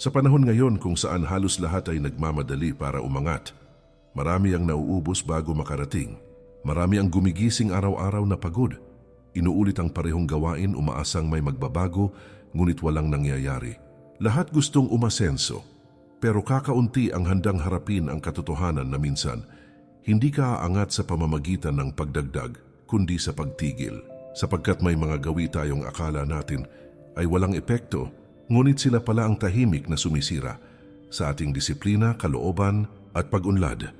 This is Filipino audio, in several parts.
Sa panahon ngayon kung saan halos lahat ay nagmamadali para umangat, marami ang nauubos bago makarating. Marami ang gumigising araw-araw na pagod. Inuulit ang parehong gawain umaasang may magbabago ngunit walang nangyayari. Lahat gustong umasenso, pero kakaunti ang handang harapin ang katotohanan na minsan hindi ka aangat sa pamamagitan ng pagdagdag kundi sa pagtigil. Sapagkat may mga gawi tayong akala natin ay walang epekto ngunit sila pala ang tahimik na sumisira sa ating disiplina, kalooban at pag-unlad.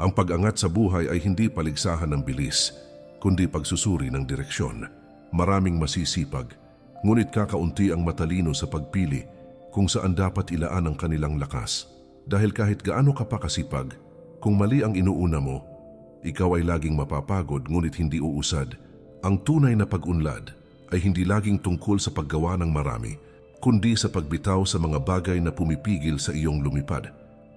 Ang pag-angat sa buhay ay hindi paligsahan ng bilis, kundi pagsusuri ng direksyon. Maraming masisipag, ngunit kakaunti ang matalino sa pagpili kung saan dapat ilaan ang kanilang lakas. Dahil kahit gaano ka pa kasipag, kung mali ang inuuna mo, ikaw ay laging mapapagod ngunit hindi uusad. Ang tunay na pag-unlad ay hindi laging tungkol sa paggawa ng marami, kundi sa pagbitaw sa mga bagay na pumipigil sa iyong lumipad.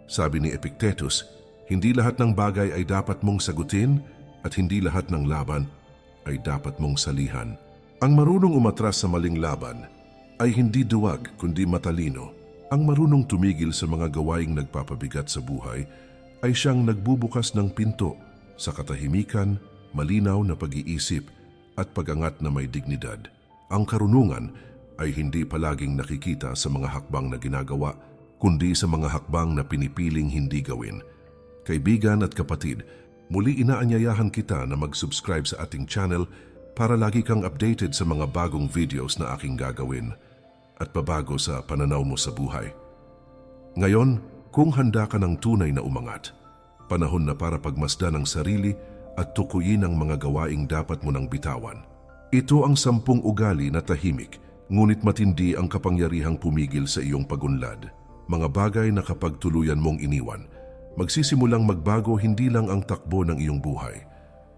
Sabi ni Epictetus, hindi lahat ng bagay ay dapat mong sagutin at hindi lahat ng laban ay dapat mong salihan. Ang marunong umatras sa maling laban ay hindi duwag kundi matalino. Ang marunong tumigil sa mga gawaing nagpapabigat sa buhay ay siyang nagbubukas ng pinto sa katahimikan, malinaw na pag-iisip at pag-angat na may dignidad. Ang karunungan ay hindi palaging nakikita sa mga hakbang na ginagawa, kundi sa mga hakbang na pinipiling hindi gawin. Kaibigan at kapatid, muli inaanyayahan kita na mag-subscribe sa ating channel para lagi kang updated sa mga bagong videos na aking gagawin at pabago sa pananaw mo sa buhay. Ngayon, kung handa ka ng tunay na umangat, panahon na para pagmasdan ang sarili at tukuyin ang mga gawaing dapat mo nang bitawan. Ito ang sampung ugali na tahimik, ngunit matindi ang kapangyarihang pumigil sa iyong pagunlad. Mga bagay na kapag tuluyan mong iniwan, magsisimulang magbago hindi lang ang takbo ng iyong buhay,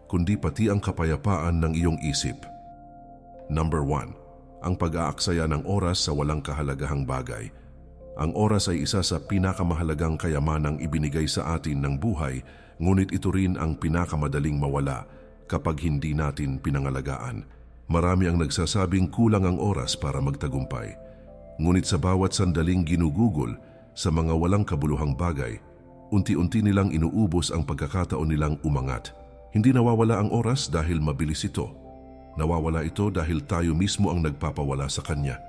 kundi pati ang kapayapaan ng iyong isip. Number 1. Ang pag-aaksaya ng oras sa walang kahalagahang bagay. Ang oras ay isa sa pinakamahalagang kayamanang ibinigay sa atin ng buhay, ngunit ito rin ang pinakamadaling mawala kapag hindi natin pinangalagaan. Marami ang nagsasabing kulang ang oras para magtagumpay. Ngunit sa bawat sandaling ginugugol sa mga walang kabuluhang bagay, unti-unti nilang inuubos ang pagkakataon nilang umangat. Hindi nawawala ang oras dahil mabilis ito. Nawawala ito dahil tayo mismo ang nagpapawala sa kanya.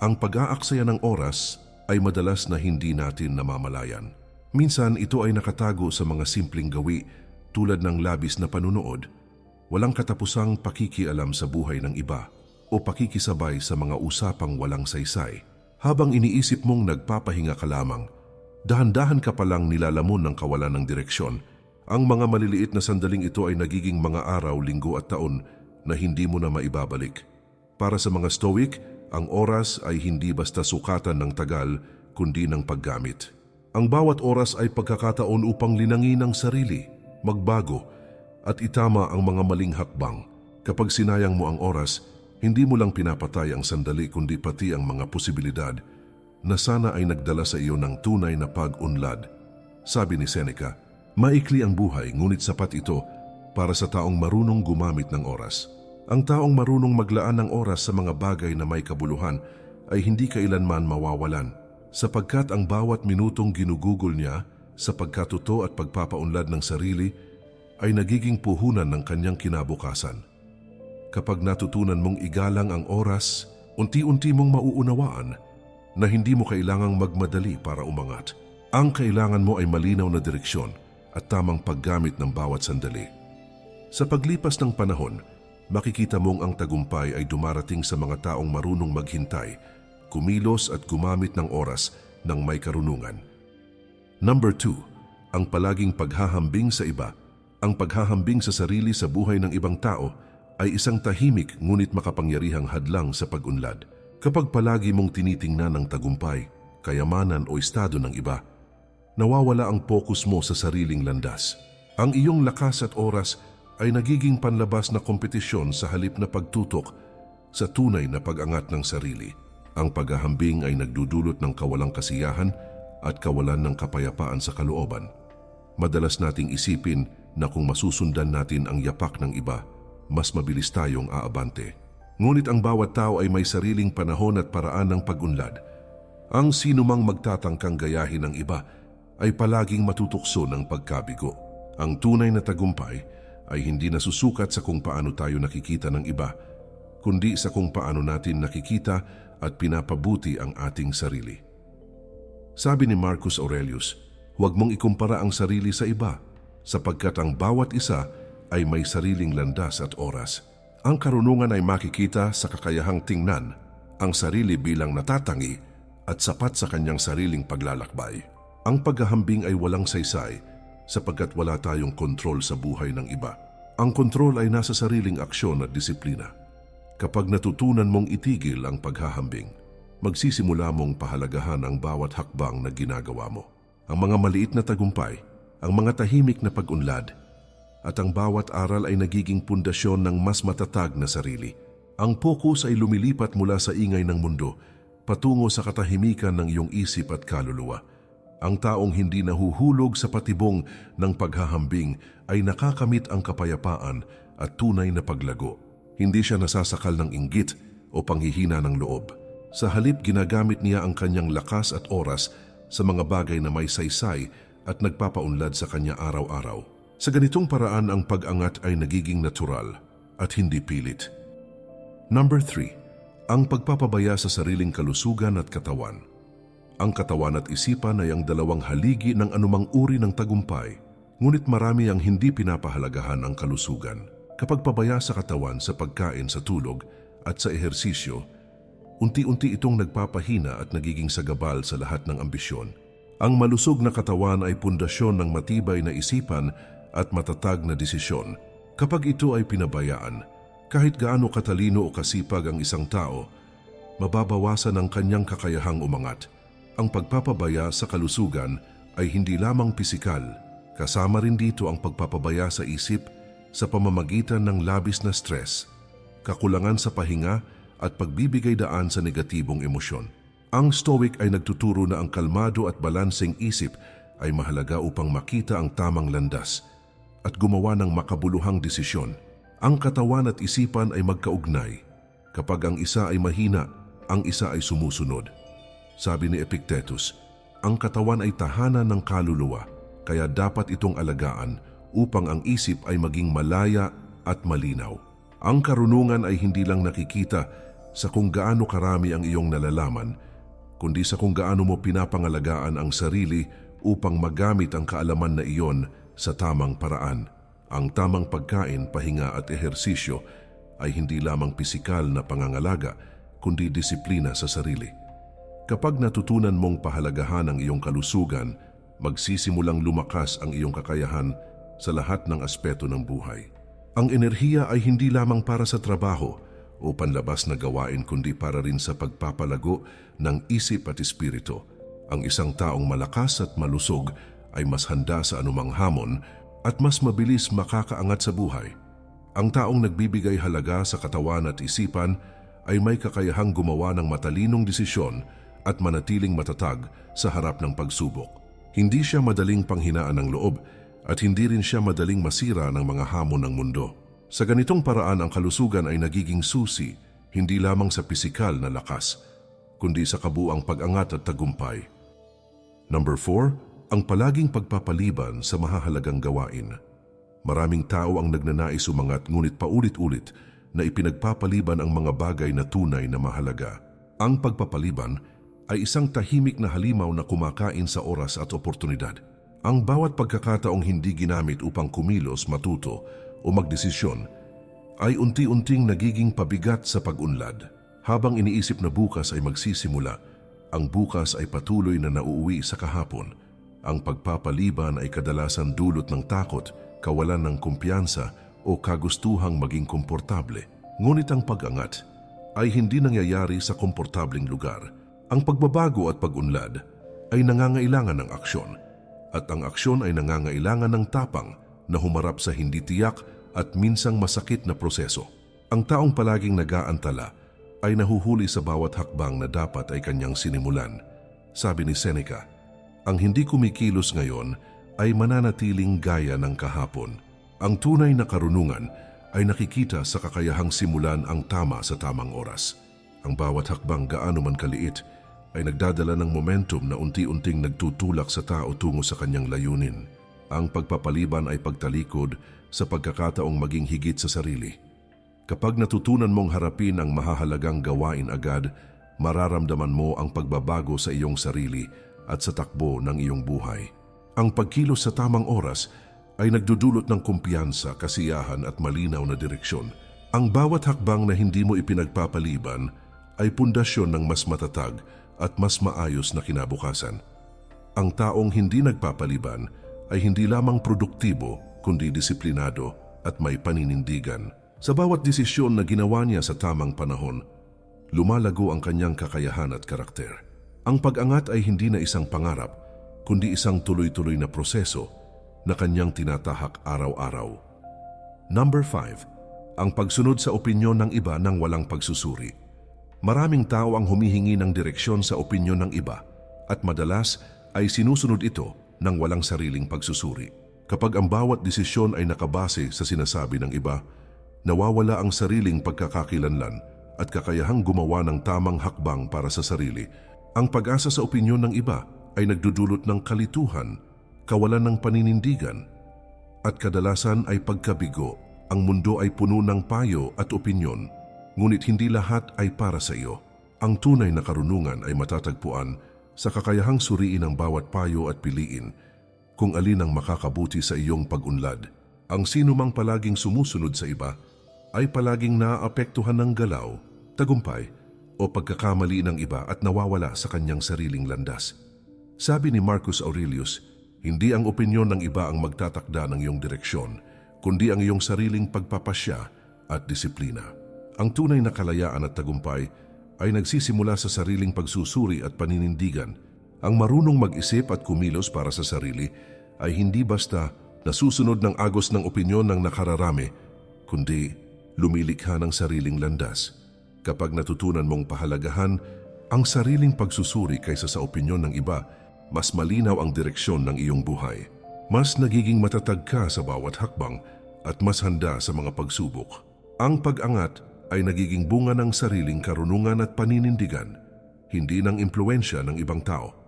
Ang pag-aaksaya ng oras ay madalas na hindi natin namamalayan. Minsan ito ay nakatago sa mga simpleng gawi tulad ng labis na panunood, walang katapusang pakikialam sa buhay ng iba o pakikisabay sa mga usapang walang saysay. Habang iniisip mong nagpapahinga ka lamang, dahan-dahan ka palang nilalamon ng kawalan ng direksyon. Ang mga maliliit na sandaling ito ay nagiging mga araw, linggo at taon na hindi mo na maibabalik. Para sa mga stoic, ang oras ay hindi basta sukatan ng tagal, kundi ng paggamit. Ang bawat oras ay pagkakataon upang linangin ang sarili, magbago, at itama ang mga maling hakbang. Kapag sinayang mo ang oras, hindi mo lang pinapatay ang sandali kundi pati ang mga posibilidad na sana ay nagdala sa iyo ng tunay na pag-unlad. Sabi ni Seneca, maikli ang buhay ngunit sapat ito para sa taong marunong gumamit ng oras. Ang taong marunong maglaan ng oras sa mga bagay na may kabuluhan ay hindi kailanman mawawalan sapagkat ang bawat minutong ginugugol niya sa pagkatuto at pagpapaunlad ng sarili ay nagiging puhunan ng kanyang kinabukasan. Kapag natutunan mong igalang ang oras, unti-unti mong mauunawaan na hindi mo kailangang magmadali para umangat. Ang kailangan mo ay malinaw na direksyon at tamang paggamit ng bawat sandali. Sa paglipas ng panahon, makikita mong ang tagumpay ay dumarating sa mga taong marunong maghintay, kumilos at gumamit ng oras ng may karunungan. Number 2. Ang palaging paghahambing sa iba. Ang paghahambing sa sarili sa buhay ng ibang tao ay isang tahimik ngunit makapangyarihang hadlang sa pag-unlad. Kapag palagi mong tinitingnan ang tagumpay, kayamanan o estado ng iba, nawawala ang focus mo sa sariling landas. Ang iyong lakas at oras ay nagiging panlabas na kompetisyon sa halip na pagtutok sa tunay na pag-angat ng sarili. Ang paghahambing ay nagdudulot ng kawalang kasiyahan at kawalan ng kapayapaan sa kalooban. Madalas nating isipin na kung masusundan natin ang yapak ng iba, mas mabilis tayong aabante. Ngunit ang bawat tao ay may sariling panahon at paraan ng pagunlad. Ang sinumang magtatangkang gayahin ng iba ay palaging matutukso ng pagkabigo. Ang tunay na tagumpay ay hindi nasusukat sa kung paano tayo nakikita ng iba, kundi sa kung paano natin nakikita at pinapabuti ang ating sarili. Sabi ni Marcus Aurelius, huwag mong ikumpara ang sarili sa iba sapagkat ang bawat isa ay may sariling landas at oras. Ang karunungan ay makikita sa kakayahang tingnan ang sarili bilang natatangi at sapat sa kanyang sariling paglalakbay. Ang paghahambing ay walang saysay sapagkat wala tayong kontrol sa buhay ng iba. Ang kontrol ay nasa sariling aksyon at disiplina. Kapag natutunan mong itigil ang paghahambing, magsisimula mong pahalagahan ang bawat hakbang na ginagawa mo. Ang mga maliit na tagumpay, ang mga tahimik na pag-unlad, at ang bawat aral ay nagiging pundasyon ng mas matatag na sarili. Ang focus ay lumilipat mula sa ingay ng mundo patungo sa katahimikan ng iyong isip at kaluluwa. Ang taong hindi nahuhulog sa patibong ng paghahambing ay nakakamit ang kapayapaan at tunay na paglago. Hindi siya nasasakal ng inggit o panghihina ng loob. Sa halip ginagamit niya ang kanyang lakas at oras sa mga bagay na may saysay at nagpapaunlad sa kanya araw-araw. Sa ganitong paraan ang pag-angat ay nagiging natural at hindi pilit. Number 3. Ang pagpapabaya sa sariling kalusugan at katawan. Ang katawan at isipan ay ang dalawang haligi ng anumang uri ng tagumpay, ngunit marami ang hindi pinapahalagahan ang kalusugan. Kapag pabaya sa katawan sa pagkain sa tulog at sa ehersisyo, unti-unti itong nagpapahina at nagiging sagabal sa lahat ng ambisyon. Ang malusog na katawan ay pundasyon ng matibay na isipan at matatag na desisyon. Kapag ito ay pinabayaan, kahit gaano katalino o kasipag ang isang tao, mababawasan ang kanyang kakayahang umangat. Ang pagpapabaya sa kalusugan ay hindi lamang pisikal, kasama rin dito ang pagpapabaya sa isip sa pamamagitan ng labis na stress, kakulangan sa pahinga at pagbibigay daan sa negatibong emosyon. Ang Stoic ay nagtuturo na ang kalmado at balanseng isip ay mahalaga upang makita ang tamang landas at gumawa ng makabuluhang desisyon. Ang katawan at isipan ay magkaugnay. Kapag ang isa ay mahina, ang isa ay sumusunod. Sabi ni Epictetus, ang katawan ay tahanan ng kaluluwa, kaya dapat itong alagaan upang ang isip ay maging malaya at malinaw. Ang karunungan ay hindi lang nakikita sa kung gaano karami ang iyong nalalaman, kundi sa kung gaano mo pinapangalagaan ang sarili upang magamit ang kaalaman na iyon sa tamang paraan. Ang tamang pagkain, pahinga at ehersisyo ay hindi lamang pisikal na pangangalaga, kundi disiplina sa sarili. Kapag natutunan mong pahalagahan ang iyong kalusugan, magsisimulang lumakas ang iyong kakayahan sa lahat ng aspeto ng buhay. Ang enerhiya ay hindi lamang para sa trabaho o panlabas na gawain kundi para rin sa pagpapalago ng isip at espiritu. Ang isang taong malakas at malusog ay mas handa sa anumang hamon at mas mabilis makakaangat sa buhay. Ang taong nagbibigay halaga sa katawan at isipan ay may kakayahang gumawa ng matalinong desisyon at manatiling matatag sa harap ng pagsubok. Hindi siya madaling panghinaan ng loob at hindi rin siya madaling masira ng mga hamon ng mundo. Sa ganitong paraan ang kalusugan ay nagiging susi hindi lamang sa pisikal na lakas, kundi sa kabuang pag-angat at tagumpay. Number 4, ang palaging pagpapaliban sa mahahalagang gawain. Maraming tao ang nagnanais umangat ngunit paulit-ulit na ipinagpapaliban ang mga bagay na tunay na mahalaga. Ang pagpapaliban ay isang tahimik na halimaw na kumakain sa oras at oportunidad. Ang bawat pagkakataong hindi ginamit upang kumilos, matuto o magdesisyon ay unti-unting nagiging pabigat sa pag-unlad. Habang iniisip na bukas ay magsisimula, ang bukas ay patuloy na nauuwi sa kahapon. Ang pagpapaliban ay kadalasan dulot ng takot, kawalan ng kumpiyansa o kagustuhang maging komportable. Ngunit ang pag-angat ay hindi nangyayari sa komportabling lugar. Ang pagbabago at pag-unlad ay nangangailangan ng aksyon at ang aksyon ay nangangailangan ng tapang na humarap sa hindi tiyak at minsang masakit na proseso. Ang taong palaging nag-aantala ay nahuhuli sa bawat hakbang na dapat ay kanyang sinimulan. Sabi ni Seneca, ang hindi kumikilos ngayon ay mananatiling gaya ng kahapon. Ang tunay na karunungan ay nakikita sa kakayahang simulan ang tama sa tamang oras. Ang bawat hakbang gaano man kaliit ay nagdadala ng momentum na unti-unting nagtutulak sa tao tungo sa kanyang layunin. Ang pagpapaliban ay pagtalikod sa pagkakataong maging higit sa sarili. Kapag natutunan mong harapin ang mahahalagang gawain agad, mararamdaman mo ang pagbabago sa iyong sarili at sa takbo ng iyong buhay. Ang pagkilos sa tamang oras ay nagdudulot ng kumpiyansa, kasiyahan at malinaw na direksyon. Ang bawat hakbang na hindi mo ipinagpapaliban ay pundasyon ng mas matatag at mas maayos na kinabukasan. Ang taong hindi nagpapaliban ay hindi lamang produktibo kundi disiplinado at may paninindigan. Sa bawat desisyon na ginawa niya sa tamang panahon, lumalago ang kanyang kakayahan at karakter. Ang pag-angat ay hindi na isang pangarap, kundi isang tuloy-tuloy na proseso na kanyang tinatahak araw-araw. Number 5. Ang pagsunod sa opinyon ng iba ng walang pagsusuri. Maraming tao ang humihingi ng direksyon sa opinyon ng iba at madalas ay sinusunod ito ng walang sariling pagsusuri. Kapag ang bawat desisyon ay nakabase sa sinasabi ng iba, nawawala ang sariling pagkakakilanlan at kakayahang gumawa ng tamang hakbang para sa sarili. Ang pag-asa sa opinyon ng iba ay nagdudulot ng kalituhan, kawalan ng paninindigan, at kadalasan ay pagkabigo. Ang mundo ay puno ng payo at opinyon, ngunit hindi lahat ay para sa iyo. Ang tunay na karunungan ay matatagpuan sa kakayahang suriin ang bawat payo at piliin kung alin ang makakabuti sa iyong pag-unlad. Ang sino mang palaging sumusunod sa iba ay palaging naaapektuhan ng galaw, tagumpay o pagkakamali ng iba at nawawala sa kanyang sariling landas. Sabi ni Marcus Aurelius, hindi ang opinyon ng iba ang magtatakda ng iyong direksyon, kundi ang iyong sariling pagpapasya at disiplina. Ang tunay na kalayaan at tagumpay ay nagsisimula sa sariling pagsusuri at paninindigan. Ang marunong mag-isip at kumilos para sa sarili ay hindi basta nasusunod ng agos ng opinyon ng nakararami, kundi lumilikha ng sariling landas. Kapag natutunan mong pahalagahan ang sariling pagsusuri kaysa sa opinyon ng iba, mas malinaw ang direksyon ng iyong buhay. Mas nagiging matatag ka sa bawat hakbang at mas handa sa mga pagsubok. Ang pag-angat ay nagiging bunga ng sariling karunungan at paninindigan, hindi ng impluensya ng ibang tao.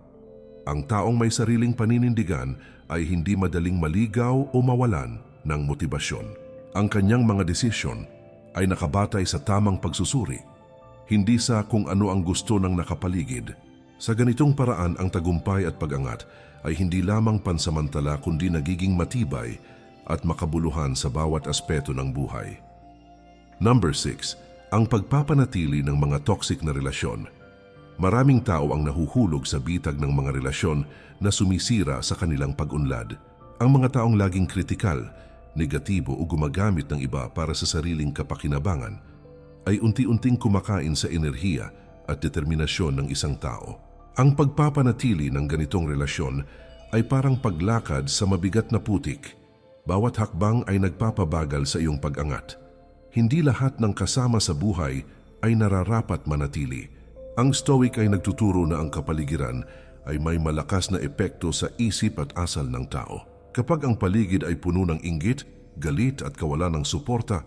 Ang taong may sariling paninindigan ay hindi madaling maligaw o mawalan ng motibasyon. Ang kanyang mga desisyon ay nakabatay sa tamang pagsusuri, hindi sa kung ano ang gusto ng nakapaligid. Sa ganitong paraan ang tagumpay at pag-angat ay hindi lamang pansamantala kundi nagiging matibay at makabuluhan sa bawat aspeto ng buhay. Number 6. Ang pagpapanatili ng mga toxic na relasyon. Maraming tao ang nahuhulog sa bitag ng mga relasyon na sumisira sa kanilang pag-unlad. Ang mga taong laging kritikal, negatibo o gumagamit ng iba para sa sariling kapakinabangan ay unti-unting kumakain sa enerhiya at determinasyon ng isang tao. Ang pagpapanatili ng ganitong relasyon ay parang paglakad sa mabigat na putik. Bawat hakbang ay nagpapabagal sa iyong pag-angat. Hindi lahat ng kasama sa buhay ay nararapat manatili. Ang Stoic ay nagtuturo na ang kapaligiran ay may malakas na epekto sa isip at asal ng tao. Kapag ang paligid ay puno ng inggit, galit at kawalan ng suporta,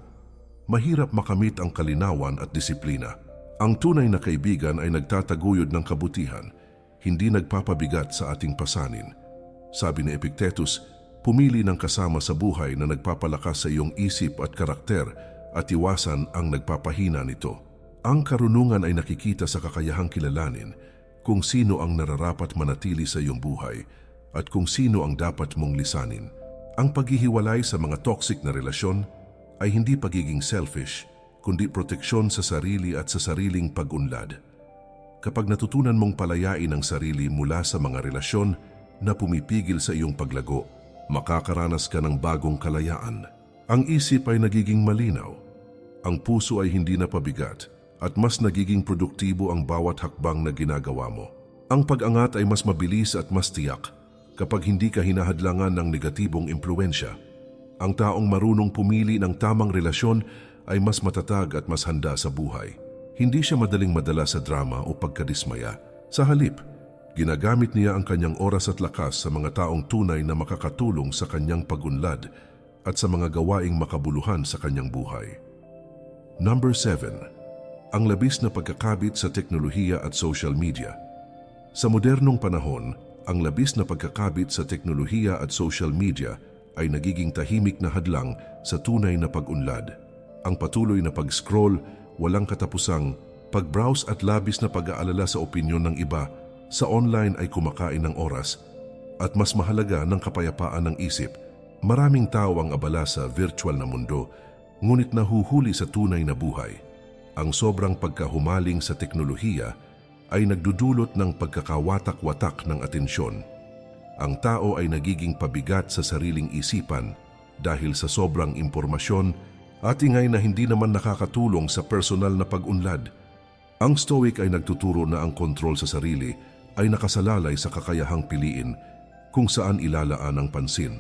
mahirap makamit ang kalinawan at disiplina. Ang tunay na kaibigan ay nagtataguyod ng kabutihan, hindi nagpapabigat sa ating pasanin. Sabi ni Epictetus, pumili ng kasama sa buhay na nagpapalakas sa iyong isip at karakter at iwasan ang nagpapahina nito. Ang karunungan ay nakikita sa kakayahang kilalanin kung sino ang nararapat manatili sa iyong buhay at kung sino ang dapat mong lisanin. Ang paghihiwalay sa mga toxic na relasyon ay hindi pagiging selfish, kundi proteksyon sa sarili at sa sariling pag-unlad. Kapag natutunan mong palayain ang sarili mula sa mga relasyon na pumipigil sa iyong paglago, makakaranas ka ng bagong kalayaan. Ang isip ay nagiging malinaw, ang puso ay hindi na pabigat, at mas nagiging produktibo ang bawat hakbang na ginagawa mo. Ang pag-angat ay mas mabilis at mas tiyak kapag hindi ka hinahadlangan ng negatibong impluensya. Ang taong marunong pumili ng tamang relasyon ay mas matatag at mas handa sa buhay. Hindi siya madaling madala sa drama o pagkadismaya. Sa halip, ginagamit niya ang kanyang oras at lakas sa mga taong tunay na makakatulong sa kanyang pagunlad at sa mga gawaing makabuluhan sa kanyang buhay. Number 7. Ang labis na pagkakabit sa teknolohiya at social media. Sa modernong panahon, ang labis na pagkakabit sa teknolohiya at social media ay nagiging tahimik na hadlang sa tunay na pag-unlad. Ang patuloy na pag-scroll, walang katapusang pag-browse at labis na pag-aalala sa opinyon ng iba sa online ay kumakain ng oras at mas mahalaga ng kapayapaan ng isip. Maraming tao ang abala sa virtual na mundo, ngunit nahuhuli sa tunay na buhay. Ang sobrang pagkahumaling sa teknolohiya ay nagdudulot ng pagkakawatak-watak ng atensyon. Ang tao ay nagiging pabigat sa sariling isipan dahil sa sobrang impormasyon at ingay na hindi naman nakakatulong sa personal na pag-unlad. Ang Stoic ay nagtuturo na ang kontrol sa sarili ay nakasalalay sa kakayahang piliin kung saan ilalaan ang pansin.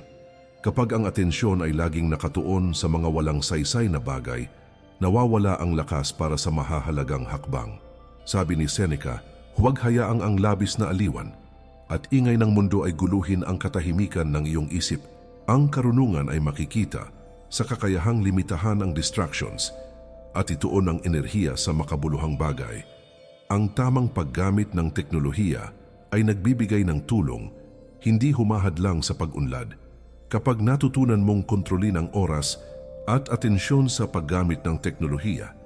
Kapag ang atensyon ay laging nakatuon sa mga walang saysay na bagay, nawawala ang lakas para sa mahahalagang hakbang. Sabi ni Seneca, huwag hayaang ang labis na aliwan at ingay ng mundo ay guluhin ang katahimikan ng iyong isip. Ang karunungan ay makikita sa kakayahang limitahan ang distractions at ituon ang enerhiya sa makabuluhang bagay. Ang tamang paggamit ng teknolohiya ay nagbibigay ng tulong, hindi humahadlang sa pag-unlad. Kapag natutunan mong kontrolin ang oras at atensyon sa paggamit ng teknolohiya,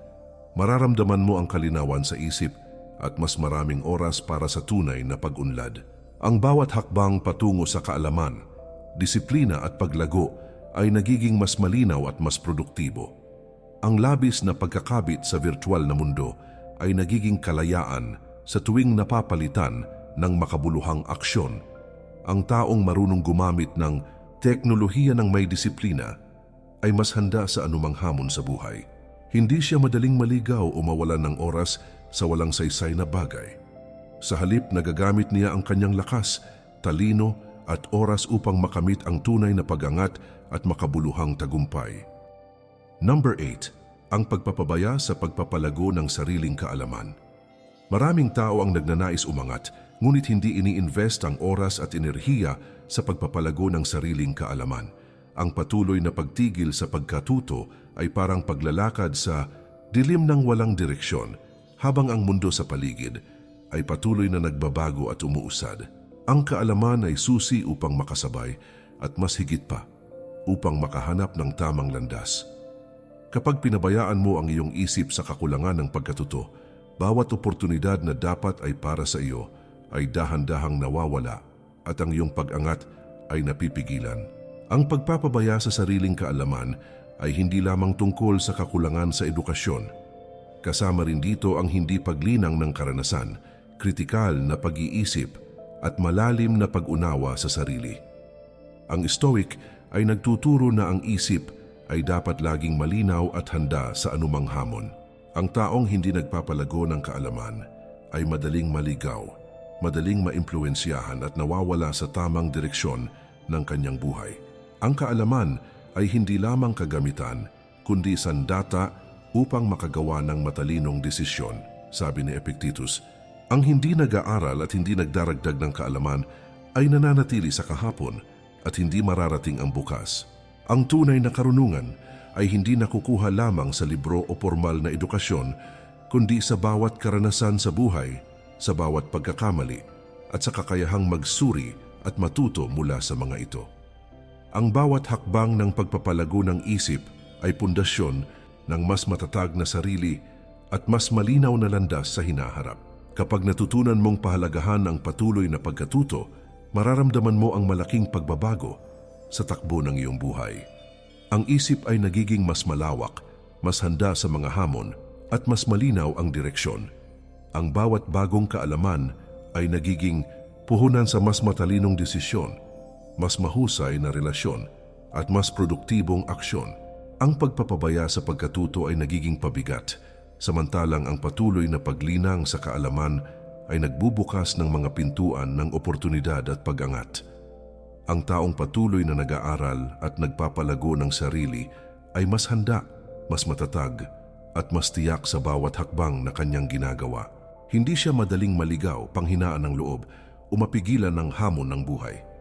mararamdaman mo ang kalinawan sa isip at mas maraming oras para sa tunay na pag-unlad. Ang bawat hakbang patungo sa kaalaman, disiplina at paglago ay nagiging mas malinaw at mas produktibo. Ang labis na pagkakabit sa virtual na mundo ay nagiging kalayaan sa tuwing napapalitan ng makabuluhang aksyon. Ang taong marunong gumamit ng teknolohiya ng may disiplina ay mas handa sa anumang hamon sa buhay. Hindi siya madaling maligaw o mawalan ng oras sa walang saysay na bagay. Sa halip nagagamit niya ang kanyang lakas, talino at oras upang makamit ang tunay na pagangat at makabuluhang tagumpay. Number 8. Ang pagpapabaya sa pagpapalago ng sariling kaalaman. Maraming tao ang nagnanais umangat, ngunit hindi ini-invest ang oras at enerhiya sa pagpapalago ng sariling kaalaman. Ang patuloy na pagtigil sa pagkatuto ay parang paglalakad sa dilim ng walang direksyon habang ang mundo sa paligid ay patuloy na nagbabago at umuusad. Ang kaalaman ay susi upang makasabay at mas higit pa upang makahanap ng tamang landas. Kapag pinabayaan mo ang iyong isip sa kakulangan ng pagkatuto, bawat oportunidad na dapat ay para sa iyo ay dahan-dahang nawawala at ang iyong pag-angat ay napipigilan. Ang pagpapabaya sa sariling kaalaman ay hindi lamang tungkol sa kakulangan sa edukasyon. Kasama rin dito ang hindi paglinang ng karanasan, kritikal na pag-iisip at malalim na pag-unawa sa sarili. Ang Stoic ay nagtuturo na ang isip ay dapat laging malinaw at handa sa anumang hamon. Ang taong hindi nagpapalago ng kaalaman ay madaling maligaw, madaling maimpluensyahan at nawawala sa tamang direksyon ng kanyang buhay. Ang kaalaman ay hindi lamang kagamitan, kundi sandata upang makagawa ng matalinong desisyon, sabi ni Epictetus. Ang hindi nag-aaral at hindi nagdaragdag ng kaalaman ay nananatili sa kahapon at hindi mararating ang bukas. Ang tunay na karunungan ay hindi nakukuha lamang sa libro o formal na edukasyon, kundi sa bawat karanasan sa buhay, sa bawat pagkakamali, at sa kakayahang magsuri at matuto mula sa mga ito. Ang bawat hakbang ng pagpapalago ng isip ay pundasyon ng mas matatag na sarili at mas malinaw na landas sa hinaharap. Kapag natutunan mong pahalagahan ang patuloy na pagkatuto, mararamdaman mo ang malaking pagbabago sa takbo ng iyong buhay. Ang isip ay nagiging mas malawak, mas handa sa mga hamon, at mas malinaw ang direksyon. Ang bawat bagong kaalaman ay nagiging puhunan sa mas matalinong desisyon, mas mahusay na relasyon, at mas produktibong aksyon. Ang pagpapabaya sa pagkatuto ay nagiging pabigat, samantalang ang patuloy na paglinang sa kaalaman ay nagbubukas ng mga pintuan ng oportunidad at pag-angat. Ang taong patuloy na nag-aaral at nagpapalago ng sarili ay mas handa, mas matatag, at mas tiyak sa bawat hakbang na kanyang ginagawa. Hindi siya madaling maligaw, panghinaan ng loob, o mapigilan ng hamon ng buhay.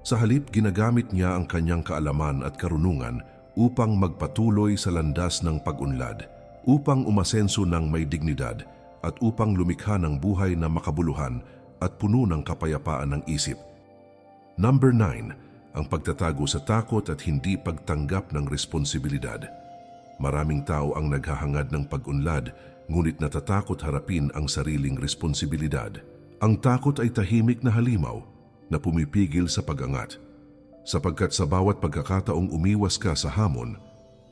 Sa halip, ginagamit niya ang kanyang kaalaman at karunungan upang magpatuloy sa landas ng pag-unlad, upang umasenso ng may dignidad at upang lumikha ng buhay na makabuluhan at puno ng kapayapaan ng isip. Number 9, ang pagtatago sa takot at hindi pagtanggap ng responsibilidad. Maraming tao ang naghahangad ng pag-unlad, ngunit natatakot harapin ang sariling responsibilidad. Ang takot ay tahimik na halimaw na pumipigil sa pag-angat. Sapagkat sa bawat pagkakataong umiwas ka sa hamon,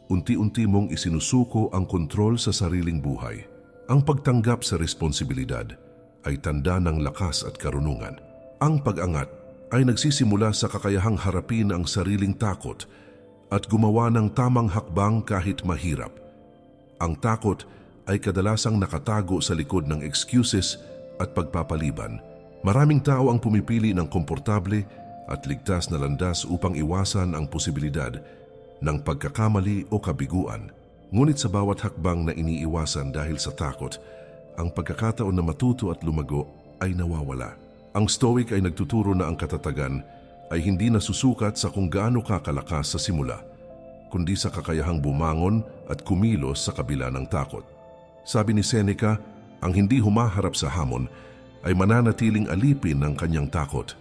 unti-unti mong isinusuko ang kontrol sa sariling buhay. Ang pagtanggap sa responsibilidad ay tanda ng lakas at karunungan. Ang pag-angat ay nagsisimula sa kakayahang harapin ang sariling takot at gumawa ng tamang hakbang kahit mahirap. Ang takot ay kadalasang nakatago sa likod ng excuses at pagpapaliban. Maraming tao ang pumipili ng komportable at ligtas na landas upang iwasan ang posibilidad ng pagkakamali o kabiguan. Ngunit sa bawat hakbang na iniiwasan dahil sa takot, ang pagkakataon na matuto at lumago ay nawawala. Ang Stoic ay nagtuturo na ang katatagan ay hindi nasusukat sa kung gaano kakalakas sa simula, kundi sa kakayahang bumangon at kumilos sa kabila ng takot. Sabi ni Seneca, ang hindi humaharap sa hamon ay mananatiling alipin ng kanyang takot.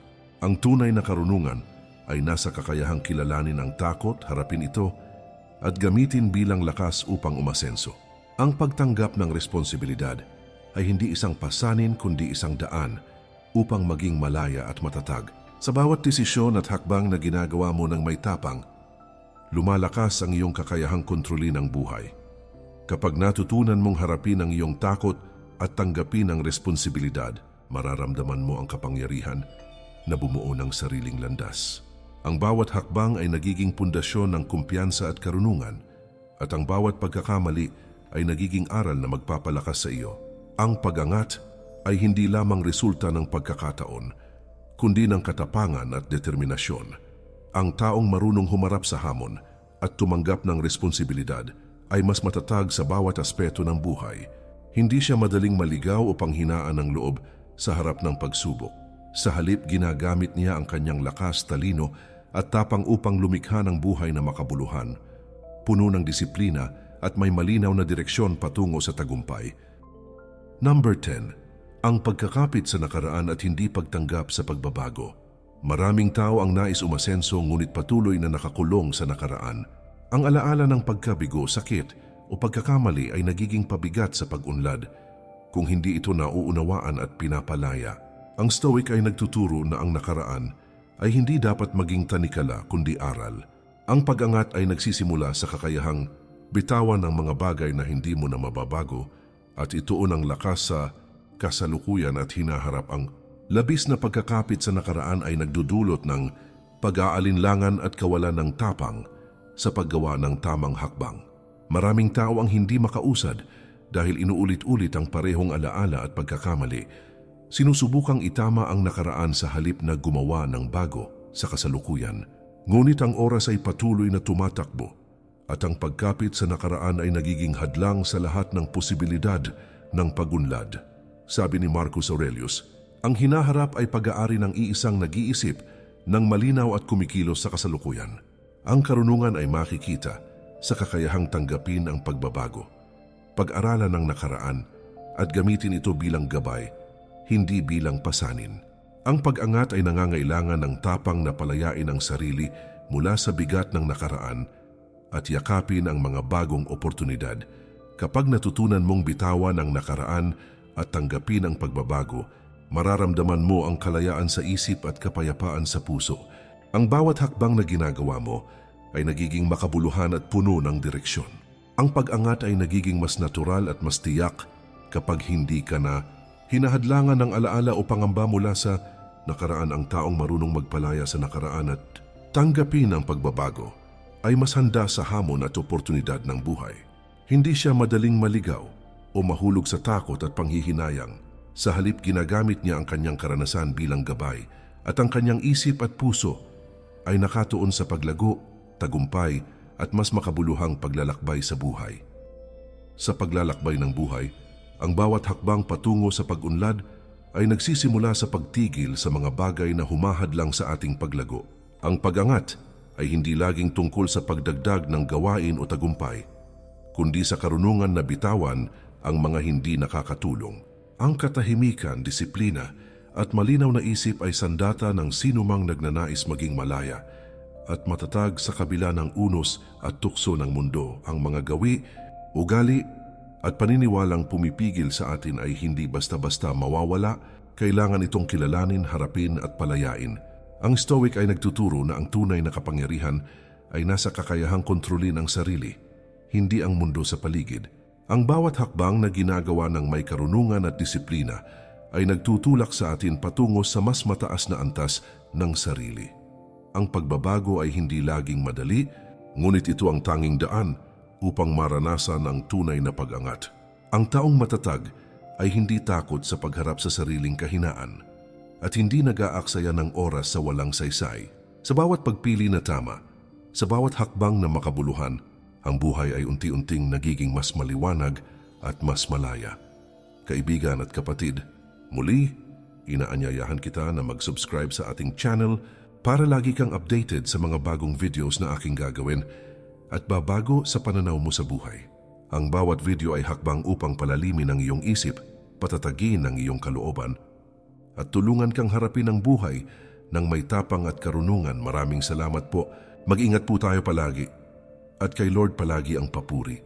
Ang tunay na karunungan ay nasa kakayahang kilalanin ang takot, harapin ito, at gamitin bilang lakas upang umasenso. Ang pagtanggap ng responsibilidad ay hindi isang pasanin kundi isang daan upang maging malaya at matatag. Sa bawat desisyon at hakbang na ginagawa mo ng may tapang, lumalakas ang iyong kakayahang kontrolin ang buhay. Kapag natutunan mong harapin ang iyong takot at tanggapin ang responsibilidad, mararamdaman mo ang kapangyarihan na bumuo ng sariling landas. Ang bawat hakbang ay nagiging pundasyon ng kumpiyansa at karunungan at ang bawat pagkakamali ay nagiging aral na magpapalakas sa iyo. Ang pagangat ay hindi lamang resulta ng pagkakataon, kundi ng katapangan at determinasyon. Ang taong marunong humarap sa hamon at tumanggap ng responsibilidad ay mas matatag sa bawat aspeto ng buhay. Hindi siya madaling maligaw o panghinaan ng loob sa harap ng pagsubok. Sa halip ginagamit niya ang kanyang lakas, talino at tapang upang lumikha ng buhay na makabuluhan, puno ng disiplina at may malinaw na direksyon patungo sa tagumpay. Number 10. Ang pagkakapit sa nakaraan at hindi pagtanggap sa pagbabago. Maraming tao ang nais umasenso ngunit patuloy na nakakulong sa nakaraan. Ang alaala ng pagkabigo, sakit o pagkakamali ay nagiging pabigat sa pag-unlad kung hindi ito nauunawaan at pinapalaya. Ang Stoic ay nagtuturo na ang nakaraan ay hindi dapat maging tanikala kundi aral. Ang pag-angat ay nagsisimula sa kakayahang bitawan ng mga bagay na hindi mo na mababago at ituon ang lakas sa kasalukuyan at hinaharap ang labis na pagkakapit sa nakaraan ay nagdudulot ng pag-aalinlangan at kawalan ng tapang sa paggawa ng tamang hakbang. Maraming tao ang hindi makausad dahil inuulit-ulit ang parehong alaala at pagkakamali Sinusubukang itama ang nakaraan sa halip na gumawa ng bago sa kasalukuyan. Ngunit ang oras ay patuloy na tumatakbo at ang pagkapit sa nakaraan ay nagiging hadlang sa lahat ng posibilidad ng pagunlad. Sabi ni Marcus Aurelius, ang hinaharap ay pag-aari ng iisang nag-iisip ng malinaw at kumikilos sa kasalukuyan. Ang karunungan ay makikita sa kakayahang tanggapin ang pagbabago, pag-aralan ng nakaraan at gamitin ito bilang gabay hindi bilang pasanin. Ang pag-angat ay nangangailangan ng tapang na palayain ang sarili mula sa bigat ng nakaraan at yakapin ang mga bagong oportunidad. Kapag natutunan mong bitawan ang nakaraan at tanggapin ang pagbabago, mararamdaman mo ang kalayaan sa isip at kapayapaan sa puso. Ang bawat hakbang na ginagawa mo ay nagiging makabuluhan at puno ng direksyon. Ang pag-angat ay nagiging mas natural at mas tiyak kapag hindi ka na Hinahadlangan ng alaala o pangamba mula sa nakaraan ang taong marunong magpalaya sa nakaraan at tanggapin ang pagbabago ay mas handa sa hamon at oportunidad ng buhay. Hindi siya madaling maligaw o mahulog sa takot at panghihinayang. Sa halip ginagamit niya ang kanyang karanasan bilang gabay at ang kanyang isip at puso ay nakatuon sa paglago, tagumpay at mas makabuluhang paglalakbay sa buhay. Sa paglalakbay ng buhay, ang bawat hakbang patungo sa pag-unlad ay nagsisimula sa pagtigil sa mga bagay na humahadlang sa ating paglago. Ang pagangat ay hindi laging tungkol sa pagdagdag ng gawain o tagumpay, kundi sa karunungan na bitawan ang mga hindi nakakatulong. Ang katahimikan, disiplina at malinaw na isip ay sandata ng sinumang nagnanais maging malaya at matatag sa kabila ng unos at tukso ng mundo. Ang mga gawi, ugali at paniniwalang pumipigil sa atin ay hindi basta-basta mawawala, kailangan itong kilalanin, harapin at palayain. Ang Stoic ay nagtuturo na ang tunay na kapangyarihan ay nasa kakayahang kontrolin ang sarili, hindi ang mundo sa paligid. Ang bawat hakbang na ginagawa ng may karunungan at disiplina ay nagtutulak sa atin patungo sa mas mataas na antas ng sarili. Ang pagbabago ay hindi laging madali, ngunit ito ang tanging daan upang maranasan ang tunay na pag-angat. Ang taong matatag ay hindi takot sa pagharap sa sariling kahinaan at hindi nag-aaksaya ng oras sa walang saysay. Sa bawat pagpili na tama, sa bawat hakbang na makabuluhan, ang buhay ay unti-unting nagiging mas maliwanag at mas malaya. Kaibigan at kapatid, muli, inaanyayahan kita na mag-subscribe sa ating channel para lagi kang updated sa mga bagong videos na aking gagawin at babago sa pananaw mo sa buhay. Ang bawat video ay hakbang upang palalimin ang iyong isip, patatagin ang iyong kalooban, at tulungan kang harapin ang buhay ng may tapang at karunungan. Maraming salamat po. Mag-ingat po tayo palagi. At kay Lord palagi ang papuri.